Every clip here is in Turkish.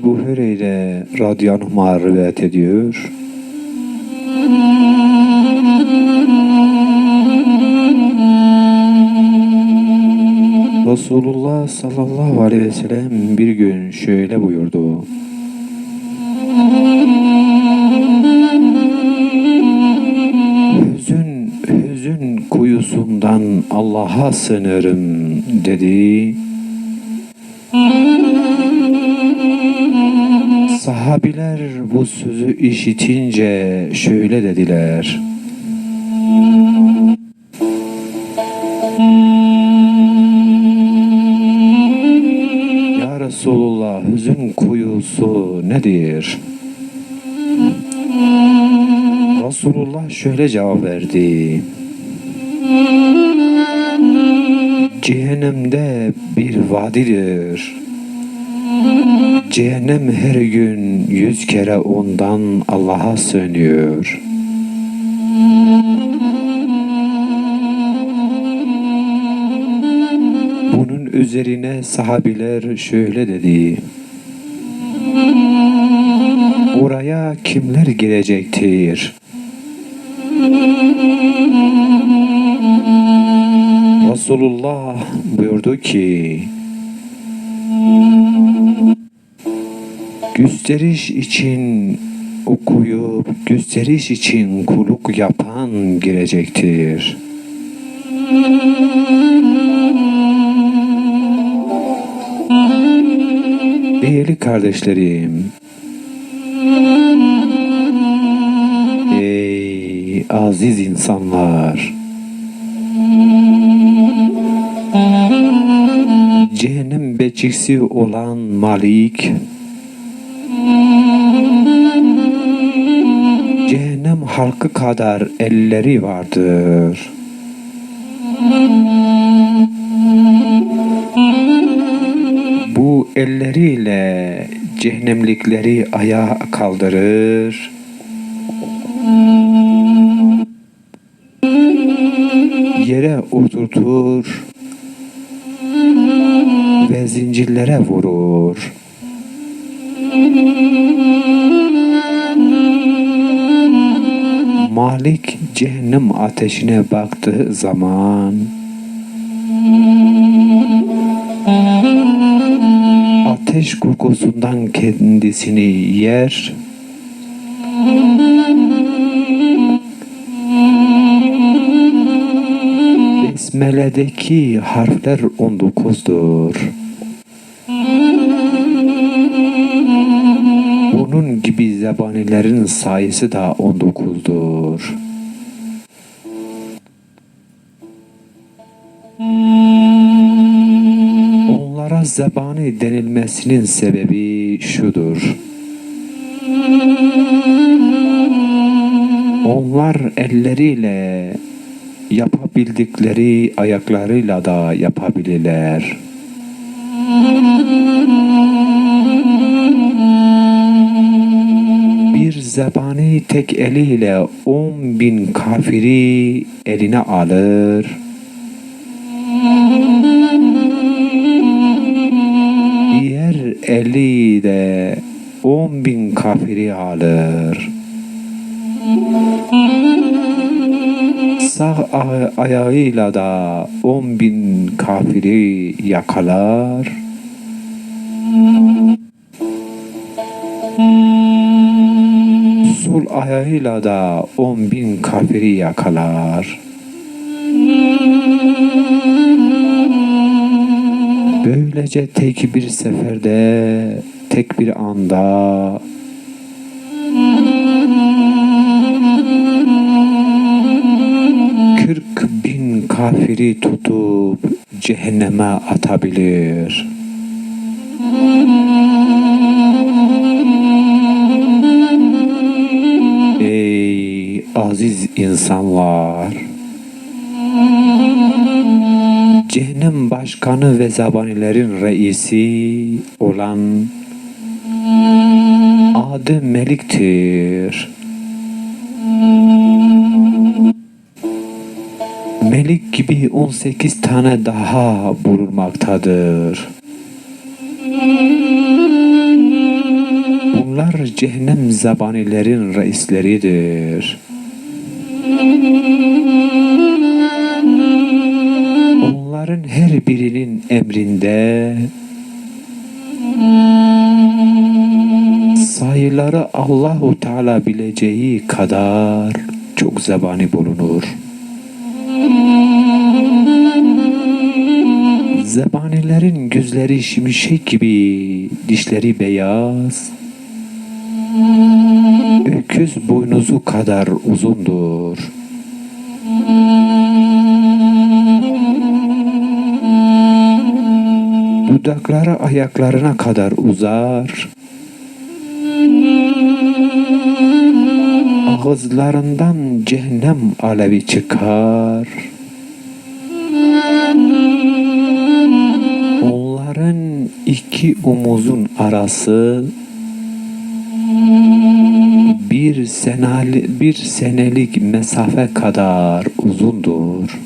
Ebu Hüreyre radıyallahu rivayet ediyor. Resulullah sallallahu aleyhi ve sellem bir gün şöyle buyurdu. Hüzün, hüzün kuyusundan Allah'a sığınırım dedi. Sahabiler bu sözü işitince şöyle dediler. Ya Resulullah hüzün kuyusu nedir? Resulullah şöyle cevap verdi. Cehennemde bir vadidir. Cehennem her gün yüz kere ondan Allah'a sığınıyor. Bunun üzerine sahabiler şöyle dedi. Oraya kimler girecektir? Resulullah buyurdu ki gösteriş için okuyup gösteriş için kuluk yapan girecektir. Değerli kardeşlerim, ey aziz insanlar, cehennem bekçisi olan Malik, cehennem halkı kadar elleri vardır. Bu elleriyle cehennemlikleri ayağa kaldırır. Yere oturtur ve zincirlere vurur. Malik cehennem ateşine baktığı zaman ateş kokusundan kendisini yer Besmele'deki harfler 19'dur. Zebanilerin sayısı da 19'dur. Onlara zebani denilmesinin sebebi şudur. Onlar elleriyle yapabildikleri ayaklarıyla da yapabilirler. Bir zebani tek eliyle on bin kafiri eline alır. Diğer eli de on bin kafiri alır. Sağ aya- ayağıyla da on bin kafiri yakalar. Sol ayağıyla da on bin kafiri yakalar. Böylece tek bir seferde, tek bir anda kırk bin kafiri tutup cehenneme atabilir. Aziz insanlar! Cehennem başkanı ve zabanilerin reisi olan adı Melik'tir. Melik gibi 18 tane daha bulunmaktadır. Onlar cehennem zabanilerin reisleridir. Onların her birinin emrinde sayıları Allahu Teala bileceği kadar çok zebani bulunur. Zebanilerin gözleri şimşek gibi, dişleri beyaz, öküz boynuzu kadar uzundur. Dudakları ayaklarına kadar uzar. Ağızlarından cehennem alevi çıkar. Onların iki omuzun arası bir senali, bir senelik mesafe kadar uzundur.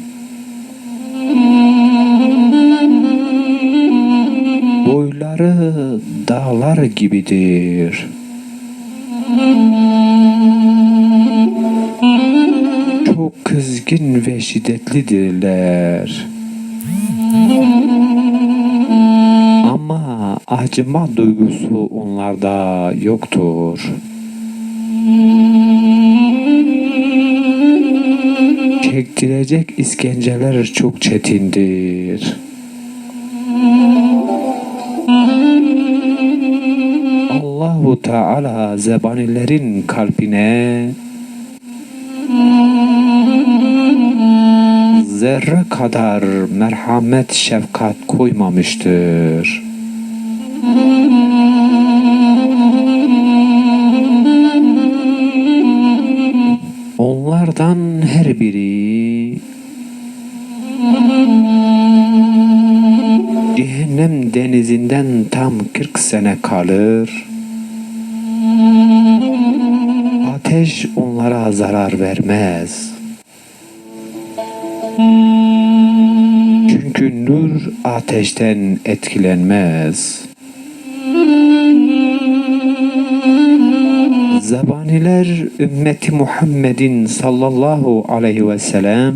Boyları dağlar gibidir. Çok kızgın ve şiddetlidirler. Ama acıma duygusu onlarda yoktur. Çektirecek iskenceler çok çetindir. Allahu Teala zebanilerin kalbine zerre kadar merhamet şefkat koymamıştır. Onlardan her biri cehennem denizinden tam 40 sene kalır. Ateş onlara zarar vermez. Çünkü nur ateşten etkilenmez. Zabaniler ümmeti Muhammed'in sallallahu aleyhi ve sellem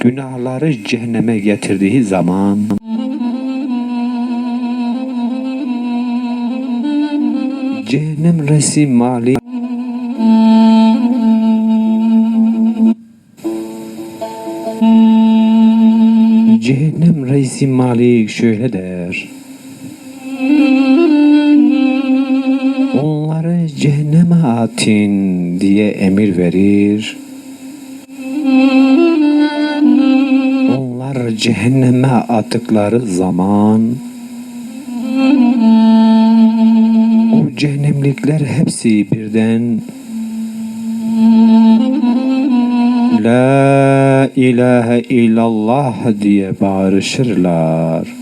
günahları cehenneme getirdiği zaman cehennem resi mali cehennem reisi Malik şöyle der. Atın diye emir verir. Onlar cehenneme attıkları zaman o cehennemlikler hepsi birden La ilahe illallah diye bağırışırlar.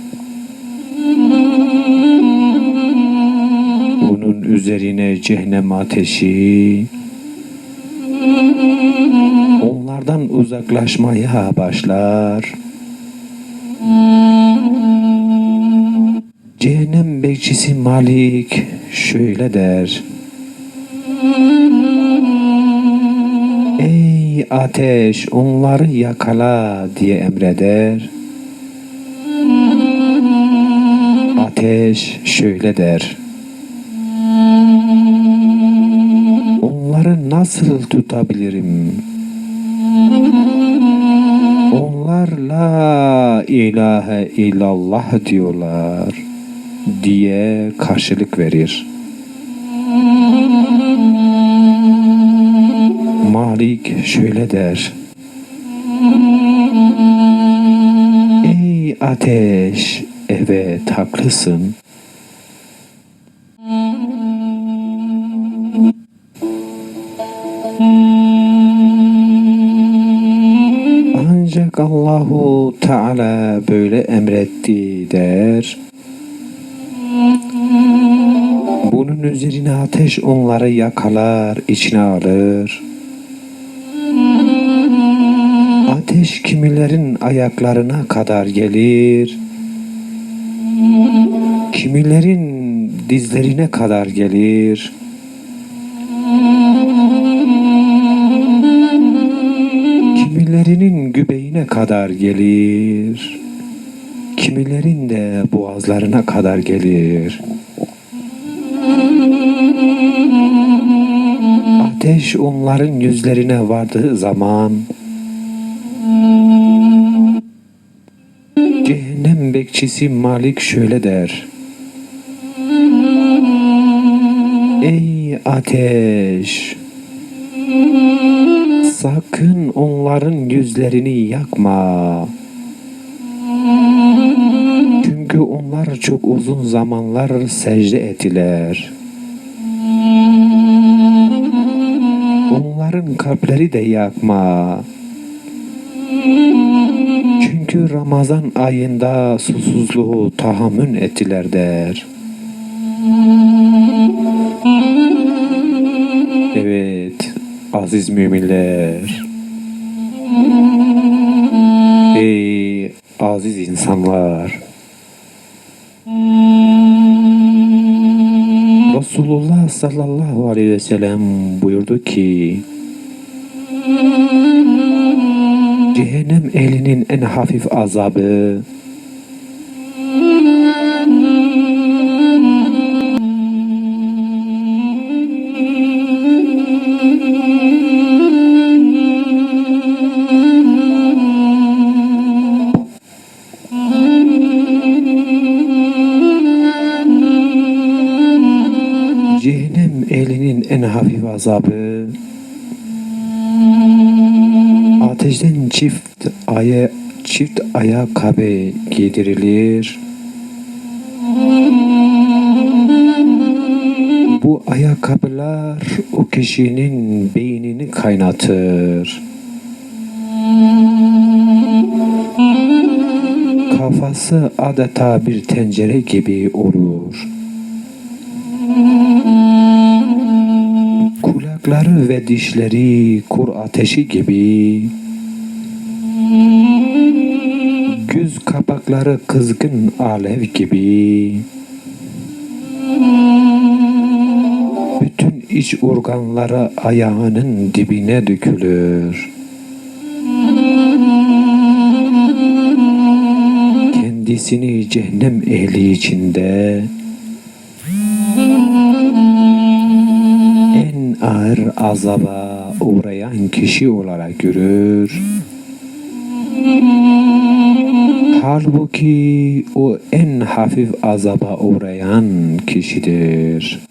Bunun üzerine cehennem ateşi onlardan uzaklaşmaya başlar. Cehennem bekçisi Malik şöyle der. Ey ateş onları yakala diye emreder. Ateş şöyle der. Nasıl tutabilirim? Onlar la ilahe illallah diyorlar diye karşılık verir. Malik şöyle der. Ey ateş, evet haklısın. Allahu Teala böyle emretti der. Bunun üzerine ateş onları yakalar, içine alır. Ateş kimilerin ayaklarına kadar gelir. Kimilerin dizlerine kadar gelir. Kimilerinin göbeğine kadar gelir. Kimilerin de boğazlarına kadar gelir. Ateş onların yüzlerine vardığı zaman Cehennem bekçisi Malik şöyle der. Ey ateş! Sakın onların yüzlerini yakma. Çünkü onlar çok uzun zamanlar secde ettiler. Onların kalpleri de yakma. Çünkü Ramazan ayında susuzluğu tahammül ettiler der. Aziz müminler. Ey aziz insanlar. Resulullah sallallahu aleyhi ve sellem buyurdu ki Cehennem elinin en hafif azabı azabı Ateşten çift aya çift ayakkabı giydirilir. Bu ayakkabılar o kişinin beynini kaynatır. Kafası adeta bir tencere gibi olur. Kulakları ve dişleri kur ateşi gibi. Göz kapakları kızgın alev gibi. Bütün iç organları ayağının dibine dökülür. Kendisini cehennem ehli içinde ağır azaba uğrayan kişi olarak görür. Halbuki o en hafif azaba uğrayan kişidir.